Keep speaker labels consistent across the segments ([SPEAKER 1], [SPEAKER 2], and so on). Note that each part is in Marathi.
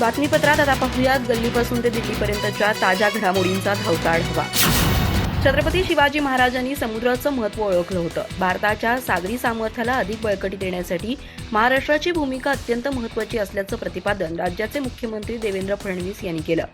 [SPEAKER 1] बातमीपत्रात आता पाहूयात. गल्लीपासून ते दिल्लीपर्यंतच्या ताज्या घडामोडींचा धावता आढावा छत्रपती शिवाजी महाराजांनी समुद्राचं महत्त्व ओळखलं होतं. भारताच्या सागरी सामर्थ्याला अधिक बळकटी देण्यासाठी महाराष्ट्राची भूमिका अत्यंत महत्त्वाची असल्याचं प्रतिपादन राज्याचे मुख्यमंत्री देवेंद्र फडणवीस यांनी केलं.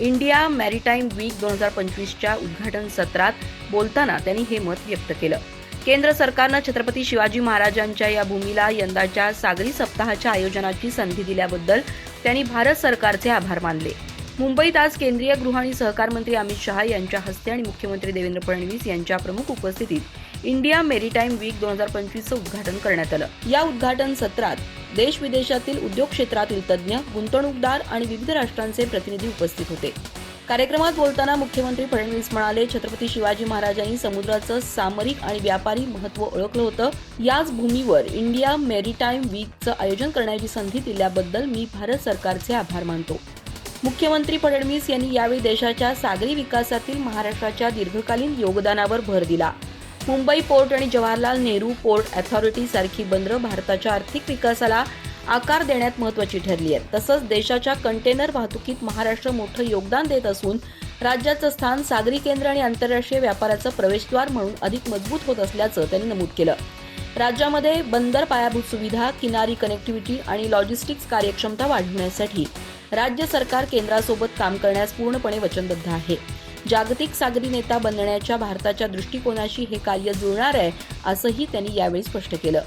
[SPEAKER 1] इंडिया मॅरीटाईम वीक दोन हजार पंचवीसच्या उद्घाटन सत्रात बोलताना त्यांनी हे मत व्यक्त केलं. केंद्र सरकारनं छत्रपती शिवाजी महाराजांच्या या भूमीला यंदाच्या सागरी सप्ताहाच्या आयोजनाची संधी दिल्याबद्दल त्यांनी भारत सरकारचे आभार मानले. मुंबईत आज केंद्रीय गृह आणि सहकार मंत्री अमित शहा यांच्या हस्ते आणि मुख्यमंत्री देवेंद्र फडणवीस यांच्या प्रमुख उपस्थितीत इंडिया मेरीटाईम वीक दोन हजार पंचवीसचं उद्घाटन करण्यात आलं. या उद्घाटन सत्रात देश विदेशातील उद्योग क्षेत्रातील तज्ज्ञ गुंतवणूकदार आणि विविध राष्ट्रांचे प्रतिनिधी उपस्थित होते. कार्यक्रमात बोलताना मुख्यमंत्री फडणवीस म्हणाले छत्रपती शिवाजी महाराजांनी समुद्राचं सामरिक आणि व्यापारी महत्त्व ओळखलं होतं. याच भूमीवर इंडिया मेरीटाईम वीकचं आयोजन करण्याची संधी दिल्याबद्दल मी भारत सरकारचे आभार मानतो. मुख्यमंत्री फडणवीस यांनी यावेळी देशाच्या सागरी विकासातील महाराष्ट्राच्या दीर्घकालीन योगदानावर भर दिला. मुंबई पोर्ट आणि जवाहरलाल नेहरू पोर्ट अथॉरिटी सारखी बंदरं भारताच्या आर्थिक विकासाला आकार देण्यात महत्वाची ठरली आहे. तसंच देशाच्या कंटेनर वाहतुकीत महाराष्ट्र मोठं योगदान देत असून राज्याचं स्थान सागरी केंद्र आणि आंतरराष्ट्रीय व्यापाराचं प्रवेशद्वार म्हणून अधिक मजबूत होत असल्याचं त्यांनी नमूद केलं. राज्यामध्ये बंदर पायाभूत सुविधा किनारी कनेक्टिव्हिटी आणि लॉजिस्टिक्स कार्यक्षमता वाढवण्यासाठी राज्य सरकार केंद्रासोबत काम करण्यास पूर्णपणे वचनबद्ध आहे. जागतिक सागरी नेता बनण्याच्या भारताच्या दृष्टिकोनाशी हे कार्य जुळणार आहे असंही त्यांनी यावेळी स्पष्ट केलं.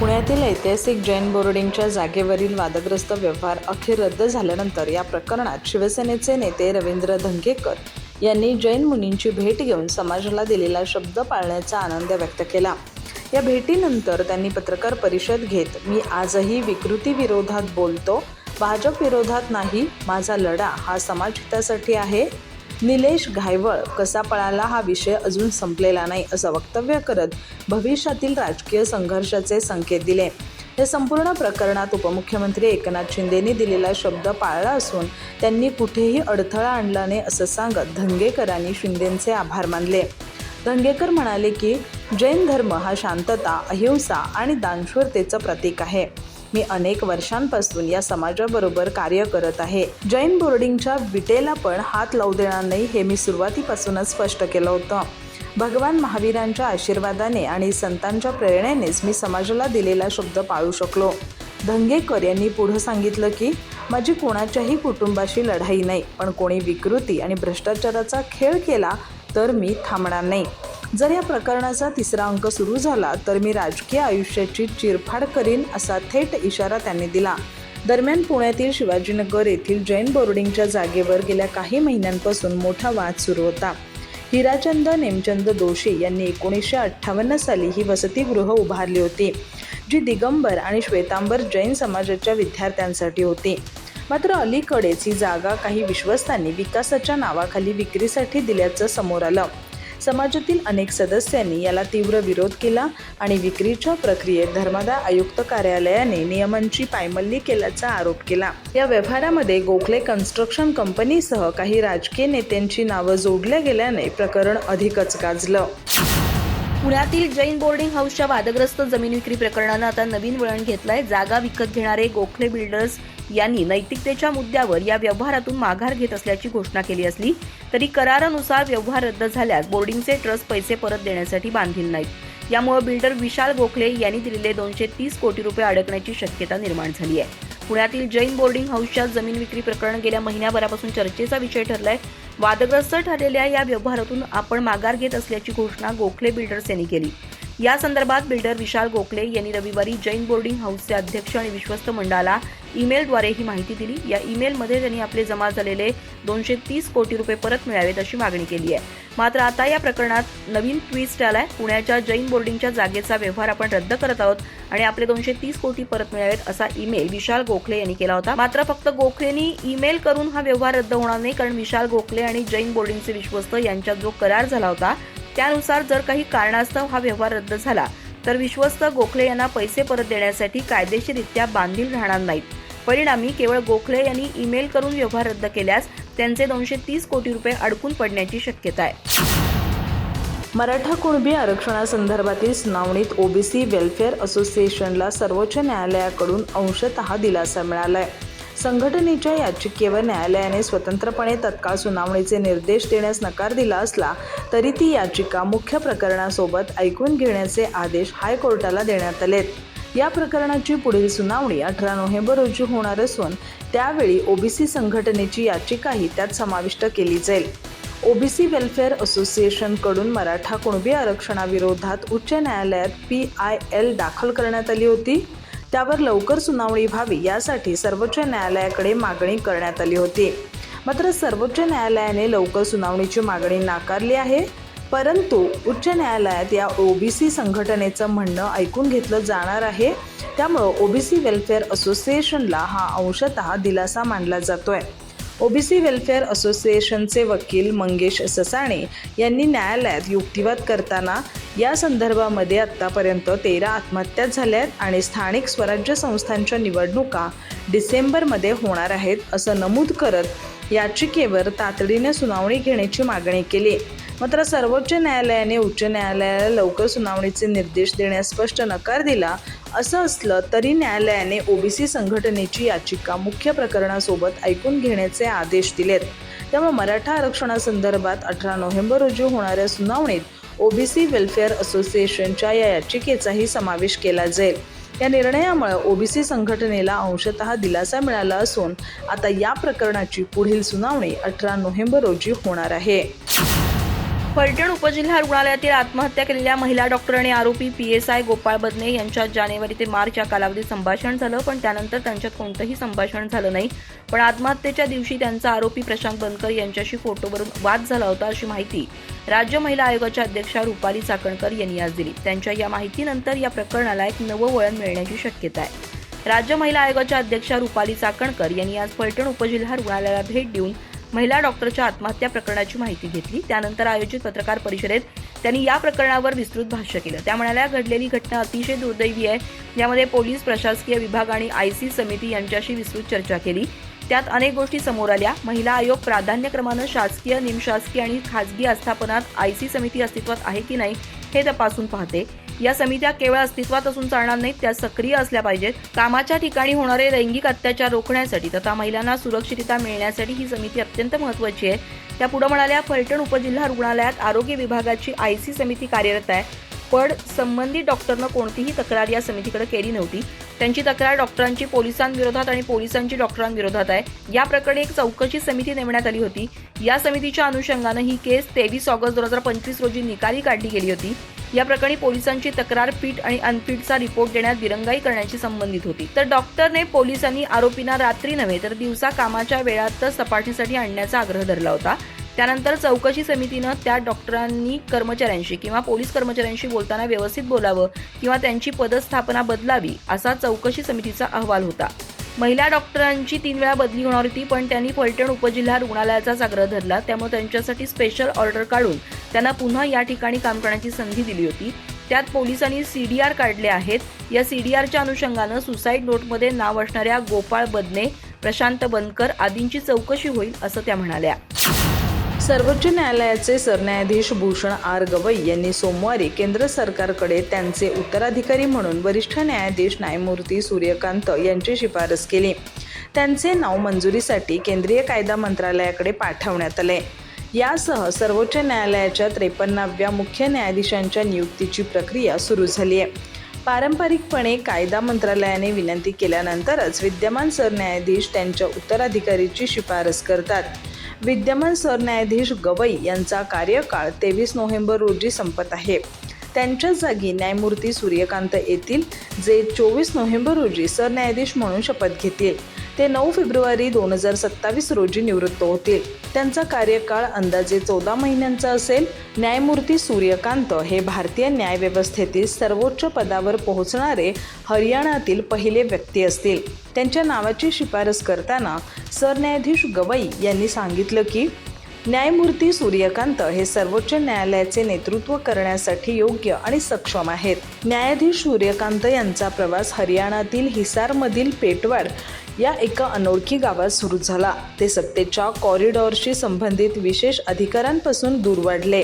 [SPEAKER 2] पुण्यातील ऐतिहासिक जैन बोर्डिंगच्या जागेवरील वादग्रस्त व्यवहार अखेर रद्द झाल्यानंतर या प्रकरणात शिवसेनेचे नेते रवींद्र धंगेकर यांनी जैन मुनींची भेट घेऊन समाजाला दिलेला शब्द पाळण्याचा आनंद व्यक्त केला. या भेटीनंतर त्यांनी पत्रकार परिषद घेत मी आजही विकृती विरोधात बोलतो. भाजप विरोधात नाही. माझा लढा हा समाजहितासाठी आहे. निलेश घायवळ कसा पळाला हा विषय अजून संपलेला नाही असं वक्तव्य करत भविष्यातील राजकीय संघर्षाचे संकेत दिले. या संपूर्ण प्रकरणात उपमुख्यमंत्री एकनाथ शिंदेनी दिलेला शब्द पाळला असून त्यांनी कुठेही अडथळा आणला नाही असं सांगत धंगेकरांनी शिंदेंचे आभार मानले. धंगेकर म्हणाले की जैन धर्म हा शांतता अहिंसा आणि दानशूरतेचं प्रतीक आहे. मी अनेक वर्षांपासून या समाजाबरोबर कार्य करत आहे. जैन बोर्डिंगच्या विटेला पण हात लावू देणार नाही हे मी सुरुवातीपासूनच स्पष्ट केलं होतं. भगवान महावीरांच्या आशीर्वादाने आणि संतांच्या प्रेरणेनेच मी समाजाला दिलेला शब्द पाळू शकलो. धंगेकर यांनी पुढं सांगितलं की माझी कोणाच्याही कुटुंबाशी लढाई नाही पण कोणी विकृती आणि भ्रष्टाचाराचा खेळ केला तर मी थांबणार नाही. जर या प्रकरणाचा तिसरा अंक सुरू झाला तर मी राजकीय आयुष्याची चिरफाड करीन असा थेट इशारा त्यांनी दिला. दरम्यान पुण्यातील शिवाजीनगर येथील जैन बोर्डिंगच्या जागेवर गेल्या काही महिन्यांपासून मोठा वाद सुरू होता. हिराचंद नेमचंद दोशी यांनी एकोणीसशे अठ्ठावन्न साली ही वसतिगृह उभारली होती जी दिगंबर आणि श्वेतांबर जैन समाजाच्या विद्यार्थ्यांसाठी होती. मात्र अलीकडेच ही जागा काही विश्वस्तांनी विकासाच्या नावाखाली विक्रीसाठी दिल्याचं समोर आलं. समाजातील अनेक सदस्यांनी याला तीव्र विरोध केला आणि विक्रीच्या प्रक्रियेत धर्मादाय आयुक्त कार्यालयाने नियमांची पायमल्ली केल्याचा आरोप केला. या व्यवहारामध्ये गोखले कन्स्ट्रक्शन कंपनीसह काही राजकीय नेत्यांची नावं जोडल्या गेल्याने प्रकरण अधिकच गाजलं.
[SPEAKER 1] पुण्यातील जैन बोर्डिंग हाऊसच्या वादग्रस्त जमीन विक्री प्रकरणानं आता नवीन वळण घेतलंय. जागा विकत घेणारे गोखले बिल्डर्स यांनी नैतिकतेच्या मुद्द्यावर या व्यवहारातून माघार घेत असल्याची घोषणा केली असली तरी करारानुसार व्यवहार रद्द झाल्यास बोर्डिंगचे ट्रस्ट पैसे परत देण्यासाठी बांधील नाहीत. यामुळे बिल्डर विशाल गोखले यांनी दिलेले दोनशे तीस कोटी रुपये अडकण्याची शक्यता निर्माण झाली आहे पुण्यातील जैन बोर्डिंग हाऊसच्या जमीन विक्री प्रकरण गेल्या महिन्याभरापासून चर्चेचा विषय ठरलाय. वादग्रस्त ठरलेल्या या व्यवहारातून आपण माघार घेत असल्याची घोषणा गोखले बिल्डर्स यांनी केली. या संदर्भात बिल्डर विशाल गोखले यांनी रविवारी जैन बोर्डिंग हाऊसचे अध्यक्ष आणि विश्वस्त मंडळाला ईमेलद्वारे ही माहिती दिली. या ईमेलमध्ये त्यांनी आपले जमा झालेले दोनशे तीस कोटी रुपये परत मिळावेत अशी मागणी केली आहे. मात्र आता या प्रकरणात नवीन ट्विस्ट आलाय. पुण्याच्या जैन बोर्डिंगच्या जागेचा व्यवहार आपण रद्द करत आहोत आणि आपले दोनशे तीस कोटी परत मिळावेत असा ईमेल विशाल गोखले यांनी केला होता. मात्र फक्त गोखलेनी ईमेल करून हा व्यवहार रद्द होणार नाही कारण विशाल गोखले आणि जैन बोर्डिंगचे विश्वस्त यांच्यात जो करार झाला होता त्यानुसार जर काही कारणास्तव हा व्यवहार रद्द झाला तर विश्वस्त गोखले यांना पैसे परत देण्यासाठी कायदेशीररित्या बांधील राहणार नाहीत. परिणामी केवळ गोखले यांनी ईमेल करून व्यवहार रद्द केल्यास त्यांचे दोनशे तीस कोटी रुपये अडकून पडण्याची शक्यता आहे.
[SPEAKER 2] मराठा कुणबी आरक्षणासंदर्भातील सुनावणीत ओबीसी वेलफेअर असोसिएशनला सर्वोच्च न्यायालयाकडून अंशतः दिलासा मिळाला आहे संघटनेच्या याचिकेवर न्यायालयाने स्वतंत्रपणे तत्काळ सुनावणीचे निर्देश देण्यास नकार दिला असला तरी ती याचिका मुख्य प्रकरणासोबत ऐकून घेण्याचे आदेश हायकोर्टाला देण्यात आलेत. या प्रकरणाची पुढील सुनावणी अठरा नोव्हेंबर रोजी होणार असून त्यावेळी ओबीसी संघटनेची याचिकाही त्यात समाविष्ट केली जाईल. ओबीसी वेलफेअर असोसिएशनकडून मराठा कुणबी आरक्षणाविरोधात उच्च न्यायालयात पी आय एल दाखल करण्यात आली होती. त्यावर लवकर सुनावणी व्हावी यासाठी सर्वोच्च न्यायालयाकडे मागणी करण्यात आली होती. मात्र सर्वोच्च न्यायालयाने लवकर सुनावणीची मागणी नाकारली आहे. परंतु उच्च न्यायालयात या ओबीसी संघटनेचं म्हणणं ऐकून घेतलं जाणार आहे. त्यामुळं ओबीसी वेलफेअर असोसिएशनला हा अंशतः दिलासा मानला जातोय. ओबीसी वेलफेअर असोसिएशनचे वकील मंगेश ससाणे यांनी न्यायालयात युक्तिवाद करताना या संदर्भामध्ये आत्तापर्यंत तेरा आत्महत्या झाल्या आहेत आणि स्थानिक स्वराज्य संस्थांच्या निवडणुका डिसेंबरमध्ये होणार आहेत असं नमूद करत याचिकेवर तातडीने सुनावणी घेण्याची मागणी केली मात्र सर्वोच्च न्यायालयाने उच्च न्यायालयाला लवकर सुनावणीचे निर्देश देण्यास स्पष्ट नकार दिला. असं असलं तरी न्यायालयाने ओबीसी संघटनेची याचिका मुख्य प्रकरणासोबत ऐकून घेण्याचे आदेश दिलेत. त्यामुळे मराठा आरक्षणासंदर्भात अठरा नोव्हेंबर रोजी होणाऱ्या सुनावणीत ओबीसी वेलफेअर असोसिएशनच्या या याचिकेचाही समावेश केला जाईल. या निर्णयामुळे ओबीसी संघटनेला अंशतः दिलासा मिळाला असून आता या प्रकरणाची पुढील सुनावणी अठरा नोव्हेंबर रोजी होणार आहे.
[SPEAKER 1] फलटण उपजिल्हा रुग्णालयातील आत्महत्या केलेल्या महिला डॉक्टर आणि आरोपी P S I Gopal Badne यांच्यात जानेवारी ते मार्च या कालावधीत संभाषण झालं पण त्यानंतर त्यांच्यात कोणतंही संभाषण झालं नाही. पण आत्महत्येच्या दिवशी त्यांचा आरोपी प्रशांत बनकर यांच्याशी फोटोवरून वाद झाला होता अशी माहिती राज्य महिला आयोगाच्या अध्यक्षा रुपाली चाकणकर यांनी आज दिली. त्यांच्या या माहितीनंतर या प्रकरणाला एक नवं वळण मिळण्याची शक्यता आहे. राज्य महिला आयोगाच्या अध्यक्षा रुपाली चाकणकर यांनी आज फलटण उपजिल्हा रुग्णालयाला भेट देऊन महिला डॉक्टरच्या आत्महत्या प्रकरणाची माहिती घेतली. त्यानंतर आयोजित पत्रकार परिषदेत त्यांनी या प्रकरणावर विस्तृत भाष्य केलं. त्या म्हणाल्या घडलेली घटना अतिशय दुर्दैवी आहे. यामध्ये पोलीस प्रशासकीय विभाग आणि आय सी समिती यांच्याशी विस्तृत चर्चा केली. त्यात अनेक गोष्टी समोर आल्या. महिला आयोग प्राधान्यक्रमानं शासकीय निमशासकीय आणि खासगी आस्थापनात आय सी समिती अस्तित्वात आहे की नाही हे तपासून पाहते. या समित्या केवळ अस्तित्वात असून चालणार नाहीत त्या सक्रिय असल्या पाहिजेत. कामाच्या ठिकाणी होणारे लैंगिक अत्याचार रोखण्यासाठी तथा महिलांना सुरक्षितता मिळण्यासाठी ही समिती अत्यंत महत्वाची आहे. त्या पुढे म्हणाल्या फलटण उपजिल्हा रुग्णालयात आरोग्य विभागाची आय सी समिती कार्यरत आहे. पण संबंधित डॉक्टरनं कोणतीही तक्रार या समितीकडे केली नव्हती. त्यांची तक्रार डॉक्टरांची पोलिसांविरोधात आणि पोलिसांची डॉक्टरांविरोधात आहे. या प्रकरणी एक चौकशी समिती नेमण्यात आली होती. या समितीच्या अनुषंगानं ही केस तेवीस ऑगस्ट दोन हजार पंचवीस रोजी निकाली काढली गेली होती. या प्रकरणी पोलिसांची तक्रार पीठ आणि अनपीठचा रिपोर्ट देण्यात दिरंगाई करण्याची संबंधित होती. तर डॉक्टरने पोलिसांनी आरोपींना रात्री नव्हे तर दिवसा कामाच्या वेळातच तपासणीसाठी आणण्याचा आग्रह धरला होता. त्यानंतर चौकशी समितीनं त्या डॉक्टरांनी कर्मचाऱ्यांशी किंवा पोलीस कर्मचाऱ्यांशी बोलताना व्यवस्थित बोलावं किंवा त्यांची पदस्थापना बदलावी असा चौकशी समितीचा अहवाल होता. महिला डॉक्टरांची तीन वेळा बदली होणार होती पण त्यांनी फलटण उपजिल्हा रुग्णालयाचाच आग्रह धरला. त्यामुळे त्यांच्यासाठी स्पेशल ऑर्डर काढून त्यांना पुन्हा या ठिकाणी काम करण्याची संधी दिली होती. त्यात पोलिसांनी सीडीआर काढले आहेत. या सीडीआरच्या अनुषंगानं सुसाईड नोटमध्ये नाव असणाऱ्या गोपाळ बदने प्रशांत बनकर आदींची चौकशी होईल असं त्या म्हणाल्या.
[SPEAKER 2] सर्वोच्च न्यायालयाचे सरन्यायाधीश भूषण आर गवई यांनी सोमवारी केंद्र सरकारकडे त्यांचे उत्तराधिकारी म्हणून वरिष्ठ न्यायाधीश न्यायमूर्ती सूर्यकांत यांची शिफारस केली. त्यांचे नाव मंजुरीसाठी केंद्रीय कायदा मंत्रालयाकडे पाठवण्यात आले. यासह सर्वोच्च न्यायालयाच्या त्रेपन्नाव्या मुख्य न्यायाधीशांच्या नियुक्तीची प्रक्रिया सुरू झाली आहे पारंपरिकपणे कायदा मंत्रालयाने विनंती केल्यानंतरच विद्यमान सरन्यायाधीश त्यांच्या उत्तराधिकारीची शिफारस करतात. विद्यमान सरन्यायाधीश गवई यांचा कार्यकाळ तेवीस नोव्हेंबर रोजी संपत आहे. त्यांच्या जागी न्यायमूर्ती सूर्यकांत येतील जे चोवीस नोव्हेंबर रोजी सरन्यायाधीश म्हणून शपथ घेतील. ते नऊ फेब्रुवारी दोन हजार सत्तावीस रोजी निवृत्त होतील. त्यांचा कार्यकाळ अंदाजे चौदा महिन्यांचा असेल. न्यायमूर्ती सूर्यकांत हे भारतीय न्यायव्यवस्थेतील सर्वोच्च पदावर पोहोचणारे हरियाणातील पहिले व्यक्ती असतील. त्यांच्या नावाची शिफारस करताना सरन्यायाधीश गवई यांनी सांगितलं की न्यायमूर्ती सूर्यकांत हे सर्वोच्च न्यायालयाचे नेतृत्व करण्यासाठी योग्य आणि सक्षम आहेत. न्यायाधीश सूर्यकांत यांचा प्रवास हरियाणातील हिसारमधील पेटवाड या एका अनोळखी गावात सुरू झाला. ते सत्तेच्या कॉरिडॉरशी संबंधित विशेष अधिकारांपासून दूर वाढले.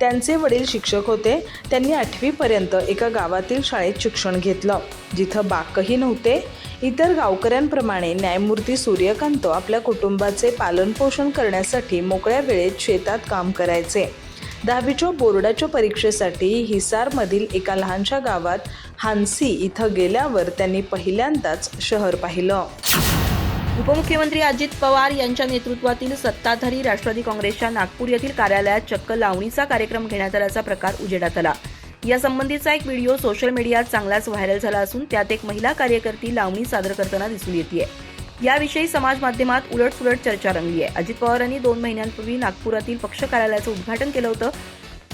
[SPEAKER 2] त्यांचे वडील शिक्षक होते. त्यांनी आठवीपर्यंत एका गावातील शाळेत शिक्षण घेतलं जिथं बाकही नव्हते. इतर गावकऱ्यांप्रमाणे न्यायमूर्ती सूर्यकांत आपल्या कुटुंबाचे पालनपोषण करण्यासाठी मोकळ्या वेळेत शेतात काम करायचे. दहावीच्या बोर्डाच्या परीक्षेसाठी हिसारमधील एका लहानशा गावात हान्सी इथं गेल्यावर त्यांनी पहिल्यांदाच शहर पाहिलं.
[SPEAKER 1] उपमुख्यमंत्री अजित पवार यांच्या नेतृत्वातील सत्ताधारी राष्ट्रवादी काँग्रेसच्या नागपूर येथील कार्यालयात चक्क लावणीचा कार्यक्रम घेण्यात आल्याचा प्रकार उजेडात आला. यासंबंधीचा एक व्हिडिओ सोशल मीडियात चांगलाच व्हायरल झाला असून त्यात एक महिला कार्यकर्ती लावणी सादर करताना दिसून येते याविषयी समाज माध्यमात उलटसुलट चर्चा रंगली आहे. अजित पवारांनी दोन महिन्यांपूर्वी नागपुरातील पक्ष कार्यालयाचं उद्घाटन केलं होतं.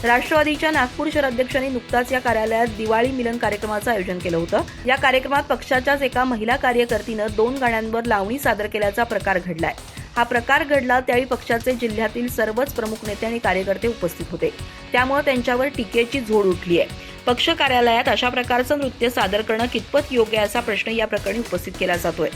[SPEAKER 1] राष्ट्रवादीच्या नागपूर शहराध्यक्षांनी नुकताच या कार्यालयात दिवाळी मिलन कार्यक्रमाचं आयोजन केलं होतं. या कार्यक्रमात पक्षाच्याच एका महिला कार्यकर्तीनं दोन गाण्यांवर लावणी सादर केल्याचा प्रकार घडलाय. हा प्रकार घडला त्यावेळी पक्षाचे जिल्ह्यातील सर्वच प्रमुख नेते आणि कार्यकर्ते उपस्थित होते. त्यामुळे त्यांच्यावर टीकेची झोड उठली आहे. पक्ष कार्यालयात अशा प्रकारचं नृत्य सादर करणं कितपत योग्य असा प्रश्न या प्रकरणी उपस्थित केला जातोय.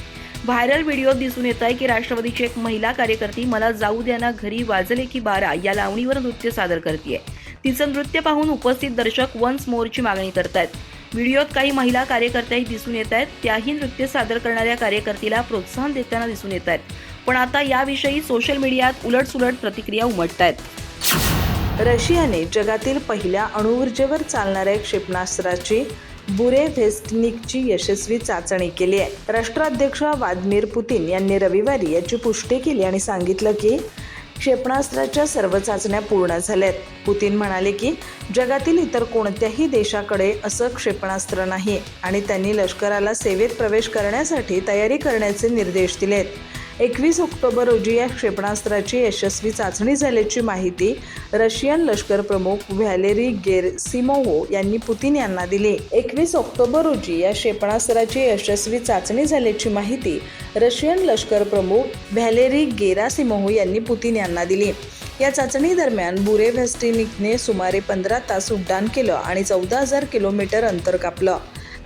[SPEAKER 1] व्हायरल व्हिडिओ दिसून येत आहे की राष्ट्रवादीची एक महिला कार्यकर्ती मला जाऊ द्या ना घरी वाजले की बारा या लावणीवर नृत्य सादर करते तिचं नृत्य पाहून उपस्थित दर्शक वन्स मोरची मागणी करतायत. व्हिडिओत काही महिला कार्यकर्त्याही दिसून येत आहेत. त्याही नृत्य सादर करणाऱ्या कार्यकर्तीला प्रोत्साहन देताना दिसून येत आहेत. पण आता याविषयी सोशल मीडियात उलटसुलट प्रतिक्रिया उमटत आहेत
[SPEAKER 2] रशियाने जगातील पहिल्या अणुऊर्जेवर चालणाऱ्या क्षेपणास्त्राची बुरे व्हेस्टनिकची यशस्वी चाचणी केली आहे. राष्ट्राध्यक्ष व्लादिमीर पुतीन यांनी रविवारी याची पुष्टी केली आणि सांगितलं की क्षेपणास्त्राच्या सर्व चाचण्या पूर्ण झाल्यात. पुतीन म्हणाले की जगातील इतर कोणत्याही देशाकडे असं क्षेपणास्त्र नाही आणि त्यांनी लष्कराला सेवेत प्रवेश करण्यासाठी तयारी करण्याचे निर्देश दिलेत. एकवीस ऑक्टोबर रोजी या क्षेपणास्त्राची यशस्वी चाचणी झाल्याची माहिती रशियन लष्कर प्रमुख व्हॅलेरी गेरसिमोवो यांनी पुतीन यांना दिली. एकवीस ऑक्टोबर रोजी या क्षेपणास्त्राची यशस्वी चाचणी झाल्याची माहिती रशियन लष्कर प्रमुख व्हॅलेरी गेरासिमोव्ह यांनी पुतीन यांना दिली. या चाचणी दरम्यान बुरे व्हेस्टिनिकने सुमारे पंधरा तास उड्डाण केलं आणि चौदा हजार किलोमीटर अंतर कापलं.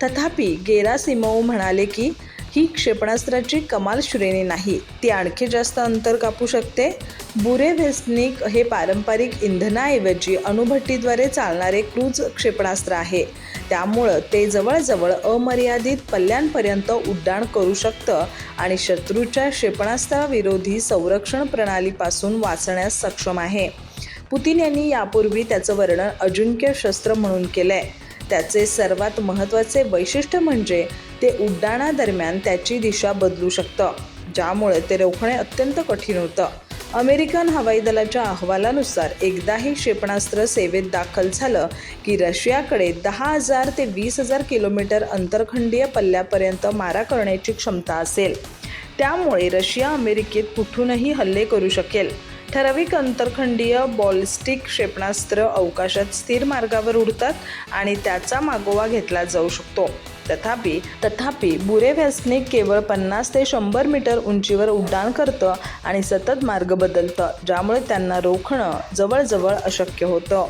[SPEAKER 2] तथापि गेरासिमोव म्हणाले की ही क्षेपणास्त्राची कमाल श्रेणी नाही. ती आणखी जास्त अंतर कापू शकते. बुरे व्हेस्निक हे पारंपरिक इंधनाऐवजी अणुभट्टीद्वारे चालणारे क्रूज क्षेपणास्त्र आहे. त्यामुळं ते जवळजवळ अमर्यादित पल्ल्यांपर्यंत उड्डाण करू शकतं आणि शत्रूच्या क्षेपणास्त्राविरोधी संरक्षण प्रणालीपासून वाचण्यास सक्षम आहे. पुतीन यांनी यापूर्वी त्याचं वर्णन अजिंक्य शस्त्र म्हणून केलंय. त्याचे सर्वात महत्त्वाचे वैशिष्ट्य म्हणजे ते उड्डाणादरम्यान त्याची दिशा बदलू शकतं ज्यामुळे ते रोखणे अत्यंत कठीण होतं. अमेरिकन हवाई दलाच्या अहवालानुसार एकदाही क्षेपणास्त्र सेवेत दाखल झालं की रशियाकडे दहा हजार ते वीस हजार किलोमीटर अंतरखंडीय पल्ल्यापर्यंत मारा करण्याची क्षमता असेल. त्यामुळे रशिया अमेरिकेत कुठूनही हल्ले करू शकेल. ठराविक अंतरखंडीय बॉलिस्टिक क्षेपणास्त्र अवकाशात स्थिर मार्गावर उडतात आणि त्याचा मागोवा घेतला जाऊ शकतो. तथापि तथापि बुरे व्हॅस्निक केवळ पन्नास ते शंभर मीटर उंचीवर उड्डाण करतं आणि सतत मार्ग बदलतं ज्यामुळे त्यांना रोखणं जवळजवळ अशक्य होतं.